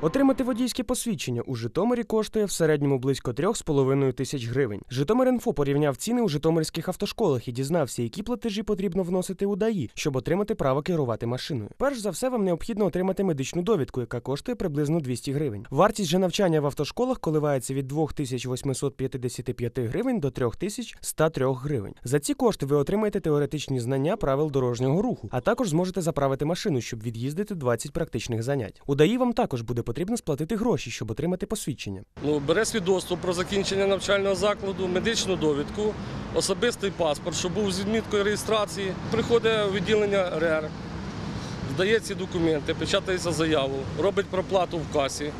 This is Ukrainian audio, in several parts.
Отримати водійське посвідчення у Житомирі коштує в середньому близько 3,5 тисяч гривень. Житомир.Інфо порівняв ціни у житомирських автошколах і дізнався, які платежі потрібно вносити у ДАІ, щоб отримати право керувати машиною. Перш за все, вам необхідно отримати медичну довідку, яка коштує приблизно 200 гривень. Вартість же навчання в автошколах коливається від 2855 гривень до 3103 гривень. За ці кошти ви отримаєте теоретичні знання правил дорожнього руху, а також зможете заправити машину, щоб від'їздити 20 практичних занять. У ДАІ вам також буде потрібно сплатити гроші, щоб отримати посвідчення. Ну, бере свідоцтво про закінчення навчального закладу, медичну довідку, особистий паспорт, що був з відміткою реєстрації. Приходить відділення РЕР, здає ці документи, печатається заяву, робить проплату в касі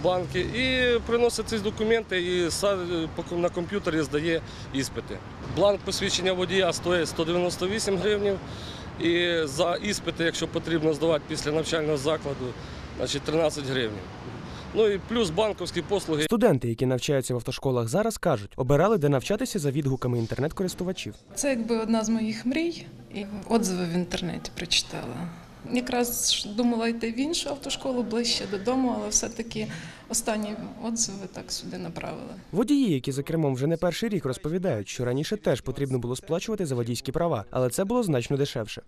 в банки і приносить ці документи і на комп'ютері здає іспити. Бланк посвідчення водія стоїть 198 гривень. І за іспити, якщо потрібно здавати після навчального закладу, значить 13 гривень. Ну і плюс банковські послуги. Студенти, які навчаються в автошколах зараз, кажуть, обирали, де навчатися за відгуками інтернет-користувачів. Це якби одна з моїх мрій, і отзиви в інтернеті прочитала. Якраз думала йти в іншу автошколу ближче додому, але все-таки останні отзиви так сюди направили. Водії, які за кермом вже не перший рік розповідають, що раніше теж потрібно було сплачувати за водійські права, але це було значно дешевше.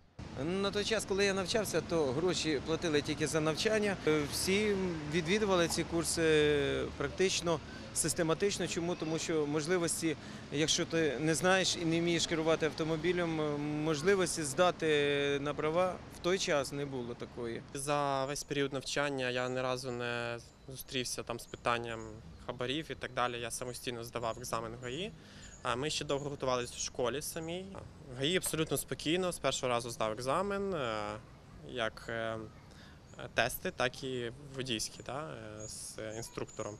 На той час, коли я навчався, то гроші платили тільки за навчання. Е, Всі відвідували ці курси практично систематично. Чому? Тому що можливості, якщо ти не знаєш і не вмієш керувати автомобілем, е, можливості здати на права в той час не було такої. За весь період навчання я ні разу не зустрівся там з питанням хабарів і так далі. Я самостійно здавав екзамен в ГАІ. Ми ще довго готувалися в школі самій. В ГАІ абсолютно спокійно. З першого разу здав екзамен, е, як е, тести, так і водійські да, е, з інструктором.